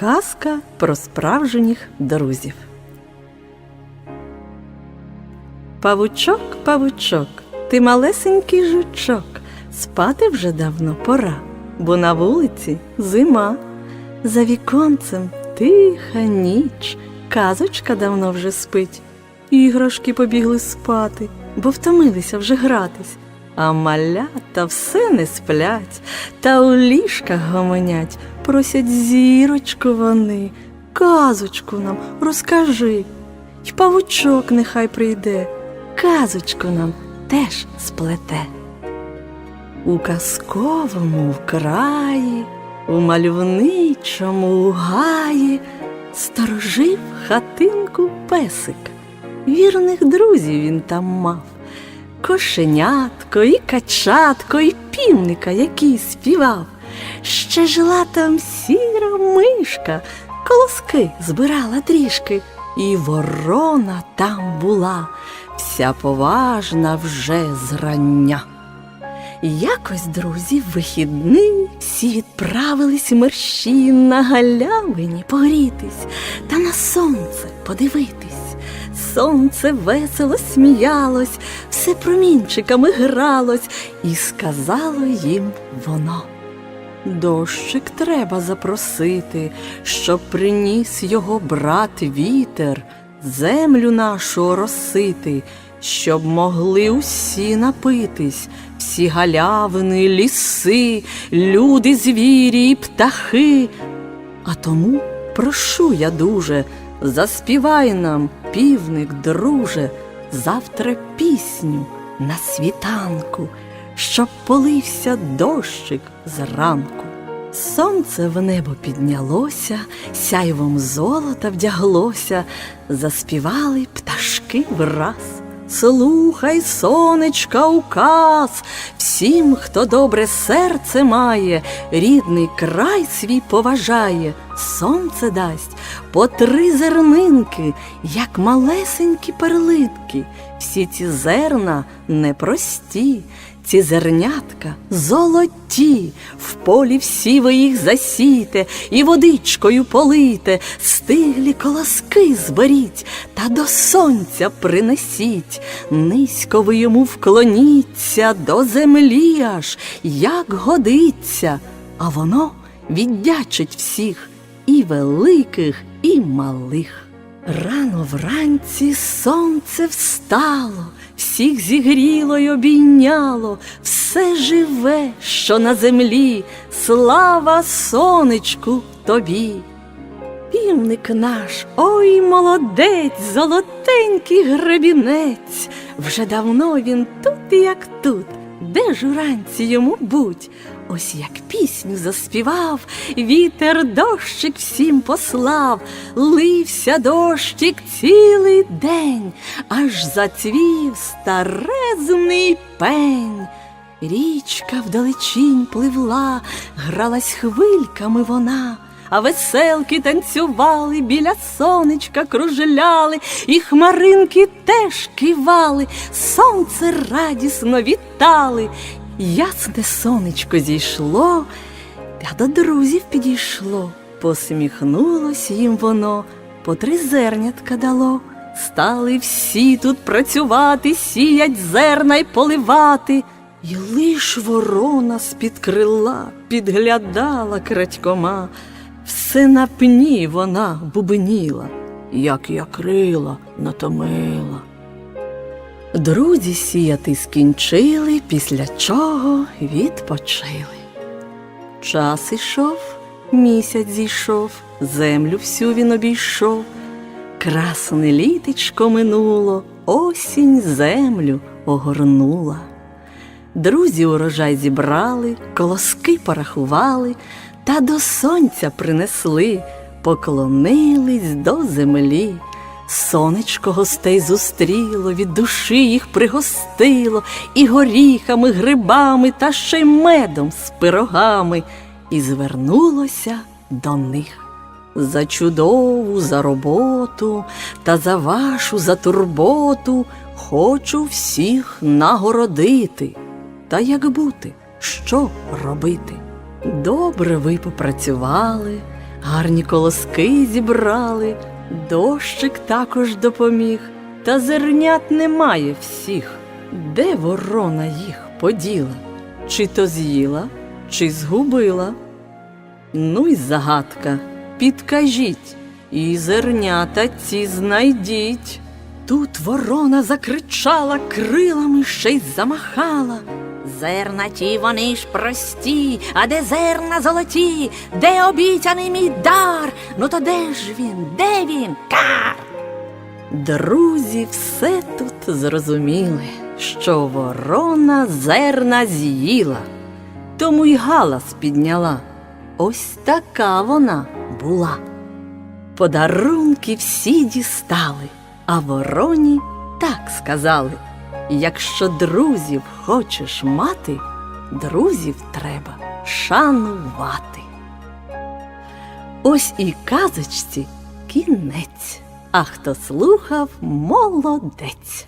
Казка про справжніх друзів. Павучок, павучок, ти малесенький жучок. Спати вже давно пора, бо на вулиці зима. За віконцем тиха ніч, казочка давно вже спить. Іграшки побігли спати, бо втомилися вже гратись. А малята все не сплять, та у ліжках гомонять, просять зірочку вони, казочку нам розкажи. Й павучок нехай прийде, казочку нам теж сплете. У казковому краї, у мальовничому гаї сторожив хатинку песик. Вірних друзів він там мав. Кошенятко, і качатко, і півника, який співав. Ще жила там сіра мишка, колоски збирала трішки, і ворона там була, вся поважна вже зрання. Якось, друзі, в вихідний всі відправились мерщі на галявині погрітись та на сонце подивитись. Сонце весело сміялось, все промінчиками гралось, і сказало їм воно. Дощик треба запросити, щоб приніс його брат вітер, землю нашу оросити, щоб могли усі напитись, всі галявини, ліси, люди, звірі і птахи. А тому прошу я дуже, заспівай нам, півник, друже, завтра пісню на світанку, щоб полився дощик зранку. Сонце в небо піднялося, сяйвом золота вдяглося, заспівали пташки враз. Слухай, сонечка, указ, всім, хто добре серце має, рідний край свій поважає, сонце дасть по три зернинки, як малесенькі перлинки. Всі ці зерна непрості, ці зернятка золоті, в полі всі ви їх засійте і водичкою полийте, стиглі колоски зберіть та до сонця принесіть. Низько ви йому вклоніться до землі аж, як годиться, а воно віддячить всіх і великих, і малих. Рано вранці сонце встало, всіх зігріло й обійняло, все живе, що на землі, слава сонечку тобі. Півник наш, ой молодець, золотенький гребінець. Вже давно він тут, як тут, де ж уранці йому будь. Ось як пісню заспівав, вітер дощик всім послав, лився дощик цілий день, аж зацвів старезний пень. Річка вдалечінь пливла, гралась хвильками вона, а веселки танцювали, біля сонечка кружляли, і хмаринки теж кивали, сонце радісно вітали. Ясне сонечко зійшло, та до друзів підійшло, посміхнулось їм воно, по три зернятка дало. Стали всі тут працювати, сіять зерна й поливати. І лиш ворона з-під крила підглядала крадькома, все на пні вона бубеніла, як я крила натомила. Друзі сіяти скінчили, після чого відпочили. Час ішов, місяць зійшов, землю всю він обійшов. Красне літечко минуло, осінь землю огорнула. Друзі урожай зібрали, колоски порахували та до сонця принесли, поклонились до землі. Сонечко гостей зустріло, від душі їх пригостило, і горіхами, грибами та ще й медом з пирогами, і звернулося до них. За чудову, за роботу та за вашу за турботу хочу всіх нагородити. Та як бути, що робити? Добре ви попрацювали, гарні колоски зібрали, дощик також допоміг, та зернят немає всіх. Де ворона їх поділа? Чи то з'їла, чи згубила? Ну й загадка, підкажіть, і зернята ці знайдіть. Тут ворона закричала, крилами ще й замахала. Зерна ті вони ж прості, а де зерна золоті, де обіцяний мій дар? Ну то де ж він? Де він? Кар! Друзі все тут зрозуміли, що ворона зерна з'їла, тому й галас підняла. Ось така вона була. Подарунки всі дістали, а вороні так сказали: якщо друзів хочеш мати, друзів треба шанувати. Ось і казочці кінець, а хто слухав молодець.